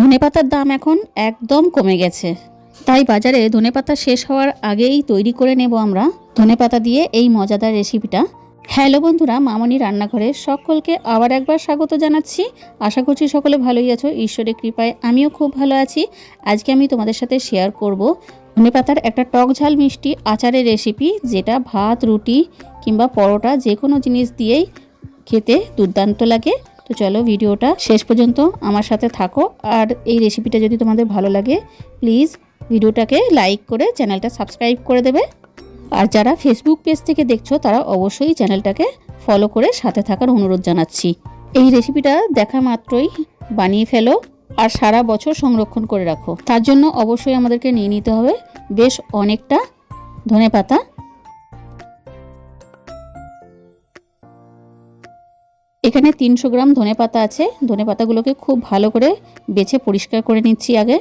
ধনেপাতার দাম এখন একদম কমে গেছে। তাই বাজারে ধনেপাতা শেষ হওয়ার আগেই তৈরি করে নেব আমরা ধনেপাতা দিয়ে এই মজাদার রেসিপিটা। হ্যালো বন্ধুরা, মামনি রান্নাঘরে সকলকে আবার একবার স্বাগত জানাচ্ছি। আশা করছি সকলে ভালোই আছো, ঈশ্বরের কৃপায় আমিও খুব ভালো আছি। আজকে আমি তোমাদের সাথে শেয়ার করব ধনেপাতার একটা টক ঝাল মিষ্টি আচারের রেসিপি যেটা ভাত, রুটি কিংবা পরোটা যে কোনো জিনিস দিয়েই খেতে দুর্দান্ত লাগে। তো চলো ভিডিওটা শেষ পর্যন্ত আমার সাথে থাকো। আর এই রেসিপিটা যদি তোমাদের ভালো লাগে প্লিজ ভিডিওটাকে লাইক করে চ্যানেলটা সাবস্ক্রাইব করে দেবে। আর যারা ফেসবুক পেজ থেকে দেখছ, তারা অবশ্যই চ্যানেলটাকে ফলো করে সাথে থাকার অনুরোধ জানাচ্ছি। এই রেসিপিটা দেখা মাত্রই বানিয়ে ফেলো আর সারা বছর সংরক্ষণ করে রাখো। তার জন্য অবশ্যই আমাদেরকে নিয়ে নিতে হবে। বেশ অনেকটা ধনেপাতা এখানে তিনশো গ্রাম ধনেপাতা আছে। ধনেপাতাগুলোকে খুব ভালো করে বেছে পরিষ্কার করে নিচ্ছি আগে।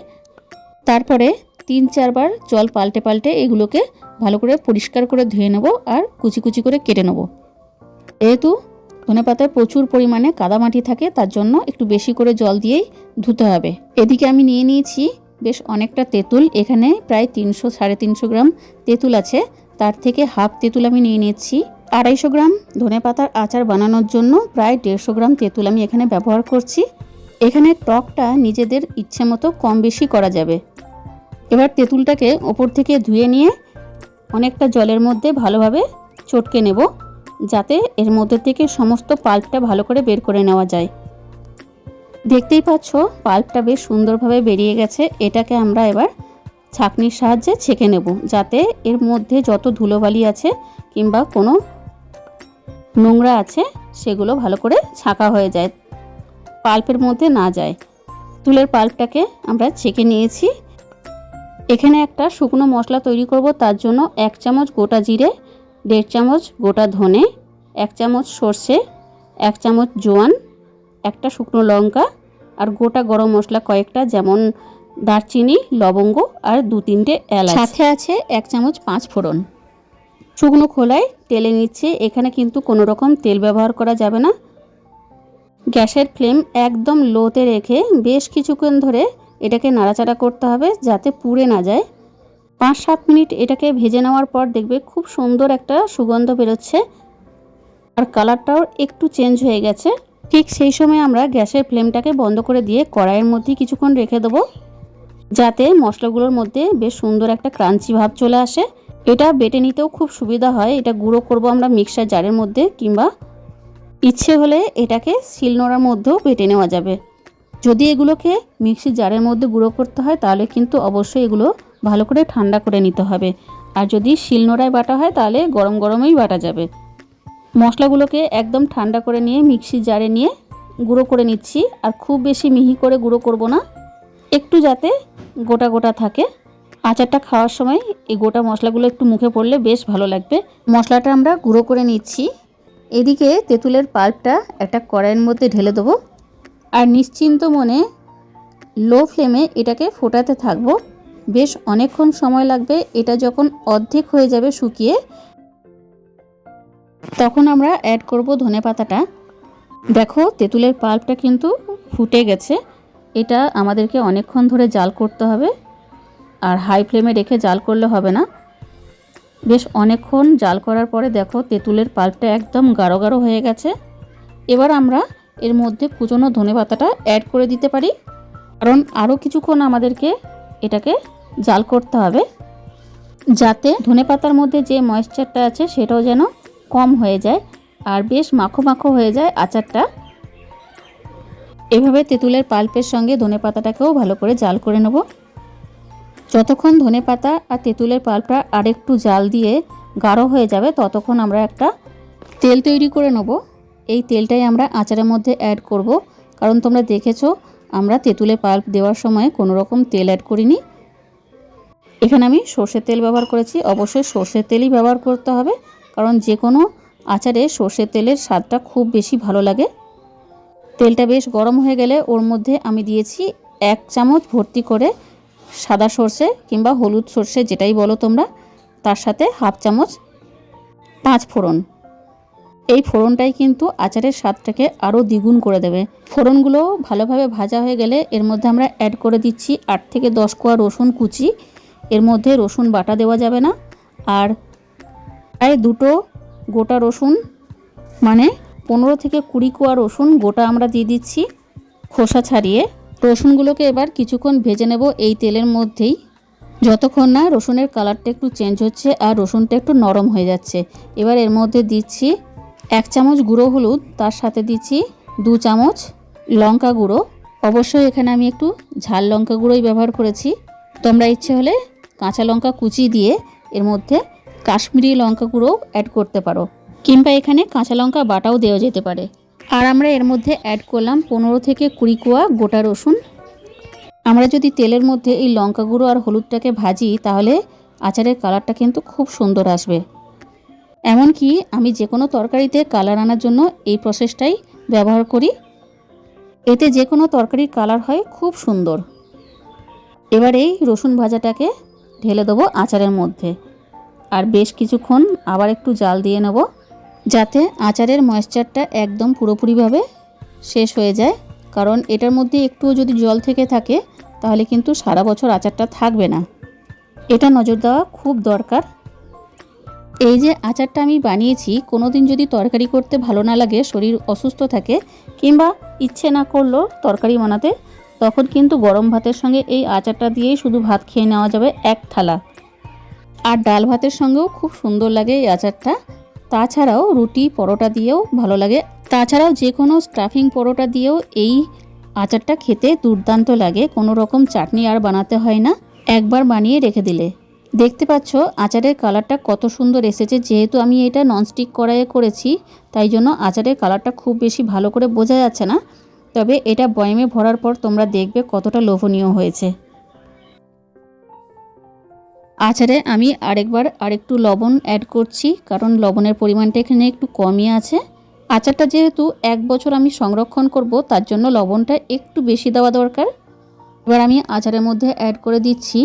তারপরে তিন চারবার জল পাল্টে পাল্টে এগুলোকে ভালো করে পরিষ্কার করে ধুয়ে নেব আর কুচি কুচি করে কেটে নেব। যেহেতু ধনেপাতায় প্রচুর পরিমাণে কাদামাটি থাকে, তার জন্য একটু বেশি করে জল দিয়েই ধুতে হবে। এদিকে আমি নিয়ে নিয়েছি বেশ অনেকটা তেঁতুল। এখানে প্রায় তিনশো সাড়ে তিনশো গ্রাম তেঁতুল আছে। তার থেকে হাফ তেঁতুল আমি নিয়ে নিচ্ছি। আড়াইশো গ্রাম ধনেপাতার আচার বানানোর জন্য প্রায় দেড়শো গ্রাম তেঁতুল আমি এখানে ব্যবহার করছি। এখানে টকটা নিজেদের ইচ্ছে মতো কম বেশি করা যাবে। এবার তেঁতুলটাকে ওপর থেকে ধুয়ে নিয়ে অনেকটা জলের মধ্যে ভালোভাবে চটকে নেব, যাতে এর মধ্যে থেকে সমস্ত পাল্পটা ভালো করে বের করে নেওয়া যায়। দেখতেই পাচ্ছ, পাল্পটা বেশ সুন্দরভাবে বেরিয়ে গেছে। এটাকে আমরা এবার ছাঁকনির সাহায্যে ছেঁকে নেব, যাতে এর মধ্যে যত ধুলোবালি আছে কিংবা কোনো নোংরা আছে, সেগুলো ভালো করে ছাঁকা হয়ে যায়। পাল্পের মধ্যে না যায়। তুলের পাল্পটাকে আমরা ছেঁকে নিয়েছি। এখানে একটা শুকনো মশলা তৈরি করব, তার জন্য এক চামচ গোটা জিরে, দেড় চামচ গোটা ধনে, এক চামচ সর্ষে, এক চামচ জোয়ান, একটা শুকনো লঙ্কা আর গোটা গরম মশলা কয়েকটা, যেমন দারচিনি, লবঙ্গ আর দু তিনটে এলাচ। সাথে আছে এক চামচ পাঁচ ফোড়ন শুকনো খোলায় তেলে নিচ্ছে। এখানে কিন্তু কোনো রকম তেল ব্যবহার করা যাবে না। গ্যাসের ফ্লেম একদম লোতে রেখে বেশ কিছুক্ষণ ধরে এটাকে নাড়াচাড়া করতে হবে যাতে পুড়ে না যায়। পাঁচ সাত মিনিট এটাকে ভেজে নেওয়ার পর দেখবে খুব সুন্দর একটা সুগন্ধ বেরোচ্ছে। আর কালারটাও একটু চেঞ্জ হয়ে গেছে। ঠিক সেই সময় আমরা গ্যাসের ফ্লেমটাকে বন্ধ করে দিয়ে কড়াইয়ের মধ্যে কিছুক্ষণ রেখে দেবো। যাতে মশলাগুলোর মধ্যে বেশ সুন্দর একটা ক্রাঞ্চি ভাব চলে আসে। এটা বেটে নিতেও খুব সুবিধা হয়। এটা গুঁড়ো করব আমরা মিক্সার জারের মধ্যে কিংবা ইচ্ছে হলে এটাকে শিলনোড়ার মধ্যেও বেটে নেওয়া যাবে। যদি এগুলোকে মিক্সির জারের মধ্যে গুঁড়ো করতে হয়, তাহলে কিন্তু অবশ্যই এগুলো ভালো করে ঠান্ডা করে নিতে হবে। আর যদি শিলনোড়ায় বাটা হয়, তাহলে গরম গরমেই বাটা যাবে। মশলাগুলোকে একদম ঠান্ডা করে নিয়ে মিক্সির জারে নিয়ে গুঁড়ো করে নিচ্ছি। আর খুব বেশি মিহি করে গুঁড়ো করব না। একটু যাতে গোটা গোটা থাকে। আচারটা খাওয়ার সময় এই গোটা মশলাগুলো একটু মুখে পড়লে বেশ ভালো লাগবে। মশলাটা আমরা গুঁড়ো করে নিচ্ছি। এদিকে তেঁতুলের পাল্পটা একটা কড়াইয়ের মধ্যে ঢেলে দেবো। আর নিশ্চিন্ত মনে লো ফ্লেমে এটাকে ফোটাতে থাকব। বেশ অনেকক্ষণ সময় লাগবে, এটা যখন অর্ধেক হয়ে যাবে শুকিয়ে, তখন আমরা অ্যাড করব ধনে পাতাটা। দেখো, তেঁতুলের পাল্পটা কিন্তু ফুটে গেছে। এটা আমাদেরকে অনেকক্ষণ ধরে জাল করতে হবে। আর হাই ফ্লেমে রেখে জাল করলে হবে না। বেশ অনেকক্ষণ জাল করার পরে দেখো তেঁতুলের পাল্পটা একদম গাঢ় গাঢ় হয়ে গেছে। এবার আমরা এর মধ্যে কুচনো ধনে পাতাটা অ্যাড করে দিতে পারি। কারণ আরও কিছুক্ষণ আমাদেরকে এটাকে জাল করতে হবে। যাতে ধনে পাতার মধ্যে যে ময়েশ্চারটা আছে সেটাও যেন কম হয়ে যায় আর বেশ মাখো মাখো হয়ে যায় আচারটা। এভাবে তেঁতুলের পাল্পের সঙ্গে ধনে পাতাটাকেও ভালো করে জাল করে নেব। যতক্ষণ ধনে পাতা আর তেঁতুলের পাল্পটা আরেকটু জাল দিয়ে গাঢ় হয়ে যাবে, ততক্ষণ আমরা একটা তেল তৈরি করে নেব। এই তেলটাই আমরা আচারের মধ্যে অ্যাড করব। কারণ তোমরা দেখেছ, আমরা তেঁতুলের পাল্প দেওয়ার সময় কোনো রকম তেল অ্যাড করিনি। এখানে আমি সর্ষের তেল ব্যবহার করেছি। অবশ্যই সর্ষের তেলই ব্যবহার করতে হবে, কারণ যে কোনো আচারে সর্ষের তেলের স্বাদটা খুব বেশি ভালো লাগে। তেলটা বেশ গরম হয়ে গেলে ওর মধ্যে আমি দিয়েছি এক চামচ ভর্তি করে সাদা সর্ষে কিংবা হলুদ সর্ষে যেটাই বলো তোমরা, তার সাথে হাফ চামচ পাঁচ ফোড়ন। এই ফোড়নটাই কিন্তু আচারের স্বাদটাকে আরও দ্বিগুণ করে দেবে। ফোড়নগুলো ভালোভাবে ভাজা হয়ে গেলে এর মধ্যে আমরা অ্যাড করে দিচ্ছি আট থেকে দশ কোয়া রসুন কুচি। এর মধ্যে রসুন বাটা দেওয়া যাবে না। আর প্রায় দুটো গোটা রসুন মানে পনেরো থেকে কুড়ি কোয়া রসুন গোটা আমরা দিয়ে দিচ্ছি খোসা ছাড়িয়ে। রসুনগুলোকে এবার কিছুক্ষণ ভেজে নেব এই তেলের মধ্যেই। যতক্ষণ না রসুনের কালারটা একটু চেঞ্জ হচ্ছে আর রসুনটা একটু নরম হয়ে যাচ্ছে, এবার এর মধ্যে দিচ্ছি এক চামচ গুঁড়ো হলুদ, তার সাথে দিচ্ছি দু চামচ লঙ্কা গুঁড়ো। অবশ্যই এখানে আমি একটু ঝাল লঙ্কা গুঁড়োই ব্যবহার করেছি। তোমরা ইচ্ছে হলে কাঁচা লঙ্কা কুচি দিয়ে এর মধ্যে কাশ্মীরি লঙ্কা গুঁড়ো অ্যাড করতে পারো, কিংবা এখানে কাঁচা লঙ্কা বাটাও দেওয়া যেতে পারে। আর আমরা এর মধ্যে অ্যাড করলাম পনেরো থেকে কুড়ি কোয়া গোটা রসুন। আমরা যদি তেলের মধ্যে এই লঙ্কা গুঁড়ো আর হলুদটাকে ভাজি, তাহলে আচারের কালারটা কিন্তু খুব সুন্দর আসবে। এমনকি আমি যে কোনো তরকারিতে কালার আনার জন্য এই প্রসেসটাই ব্যবহার করি। এতে যে কোনো তরকারির কালার হয় খুব সুন্দর। এবার এই রসুন ভাজাটাকে ঢেলে দেবো আচারের মধ্যে। আর বেশ কিছুক্ষণ আবার একটু জাল দিয়ে নেব। যাতে আচারের ময়েশ্চারটা একদম পুরোপুরিভাবে শেষ হয়ে যায়। কারণ এটার মধ্যে একটুও যদি জল থেকে থাকে, তাহলে কিন্তু সারা বছর আচারটা থাকবে না। এটা নজর দেওয়া খুব দরকার। এই যে আচারটা আমি বানিয়েছি কোনো দিন যদি তরকারি করতে ভালো না লাগে, শরীর অসুস্থ থাকে, কিংবা ইচ্ছে না করল তরকারি বানাতে, তখন কিন্তু গরম ভাতের সঙ্গে এই আচারটা দিয়েই শুধু ভাত খেয়ে নেওয়া যাবে এক থালা। আর ডাল ভাতের সঙ্গেও খুব সুন্দর লাগে এই আচারটা। তাছাড়াও রুটি, পরোটা দিয়েও ভালো লাগে। তাছাড়াও যে কোনো স্টাফিং পরোটা দিয়েও এই আচারটা খেতে দুর্দান্ত লাগে। কোনো রকম চাটনি আর বানাতে হয় না। একবার বানিয়ে রেখে দিলে। দেখতে পাচ্ছ, আচারের কালারটা কত সুন্দর এসেছে। যেহেতু আমি এটা ননস্টিক কড়াইয়ে করেছি, তাই জন্য আচারের কালারটা খুব বেশি ভালো করে বোঝা যাচ্ছে না। তবে এটা বয়মে ভরার পর তোমরা দেখবে কতটা লোভনীয় হয়েছে। আচারে আমি আরেকবার আরেকটু লবণ অ্যাড করছি, কারণ লবণের পরিমাণটা এখানে একটু কমই আছে। আচারটা যেহেতু এক বছর আমি সংরক্ষণ করব, তার জন্য লবণটা একটু বেশি দেওয়া দরকার। এবার আমি আচারের মধ্যে অ্যাড করে দিচ্ছি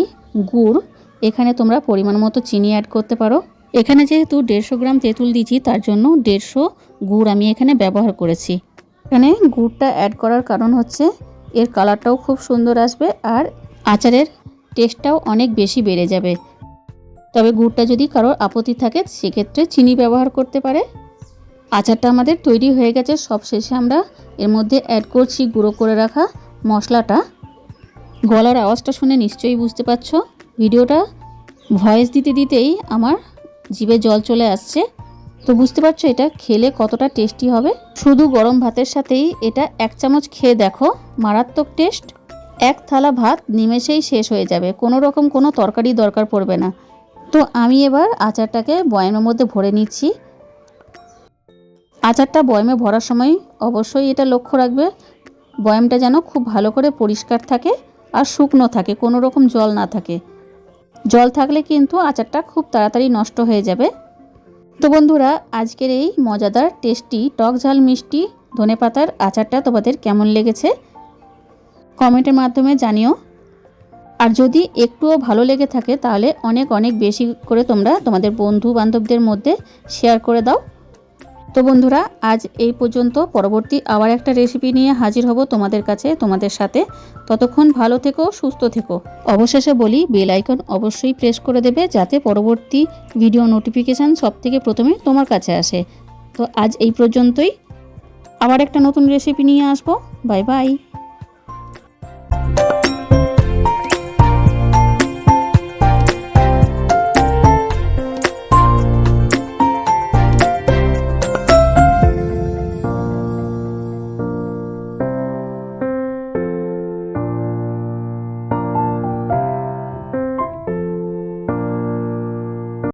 গুড়। এখানে তোমরা পরিমাণ মতো চিনি অ্যাড করতে পারো। এখানে যেহেতু দেড়শো গ্রাম তেঁতুল দিচ্ছি তার জন্য দেড়শো গুড় আমি এখানে ব্যবহার করেছি। এখানে গুড়টা অ্যাড করার কারণ হচ্ছে, এর কালারটাও খুব সুন্দর আসবে আর আচারের টেস্টটাও অনেক বেশি বেড়ে যাবে। তবে গুড়টা যদি কারোর আপত্তি থাকে, সেক্ষেত্রে চিনি ব্যবহার করতে পারে। আচারটা আমাদের তৈরি হয়ে গেছে, সব শেষে আমরা এর মধ্যে অ্যাড করছি গুঁড়ো করে রাখা মশলাটা। গলার আওয়াজটা শুনে নিশ্চয়ই বুঝতে পারছ। ভিডিওটা ভয়েস দিতে দিতেই আমার জিভে জল চলে আসছে। তো বুঝতে পারছ এটা খেলে কতটা টেস্টি হবে। শুধু গরম ভাতের সাথেই এটা এক চামচ খেয়ে দেখো, মারাত্মক টেস্ট এক থালা ভাত নিমেষেই শেষ হয়ে যাবে, কোনো রকম কোনো তরকারি দরকার পড়বে না। তো আমি এবার আচারটাকে বয়ামের মধ্যে ভরে নিচ্ছি। আচারটা বয়ামে ভরার সময় অবশ্যই এটা লক্ষ্য রাখবে, বয়ামটা যেন খুব ভালো করে পরিষ্কার থাকে আর শুকনো থাকে, কোনো রকম জল না থাকে। জল থাকলে কিন্তু আচারটা খুব তাড়াতাড়ি নষ্ট হয়ে যাবে। তো বন্ধুরা, আজকের এই মজাদার, টেস্টি, টক ঝাল মিষ্টি ধনেপাতার আচারটা তোমাদের কেমন লেগেছে? কমেন্টের মাধ্যমে জানিও। আর যদি একটুও ভালো লেগে থাকে, তাহলে অনেক অনেক বেশি করে তোমরা তোমাদের বন্ধু বান্ধবদের মধ্যে শেয়ার করে দাও। তো বন্ধুরা, আজ এই পর্যন্ত। পরবর্তী আবার একটা রেসিপি নিয়ে হাজির হব তোমাদের কাছে, তোমাদের সাথে। ততক্ষণ ভালো থেকো, সুস্থ থেকো। অবশেষে বলি বেল আইকন অবশ্যই প্রেস করে দেবে, যাতে পরবর্তী ভিডিও নোটিফিকেশান সব থেকে প্রথমে তোমার কাছে আসে। তো আজ এই পর্যন্তই। আবার একটা নতুন রেসিপি নিয়ে আসব। Bye bye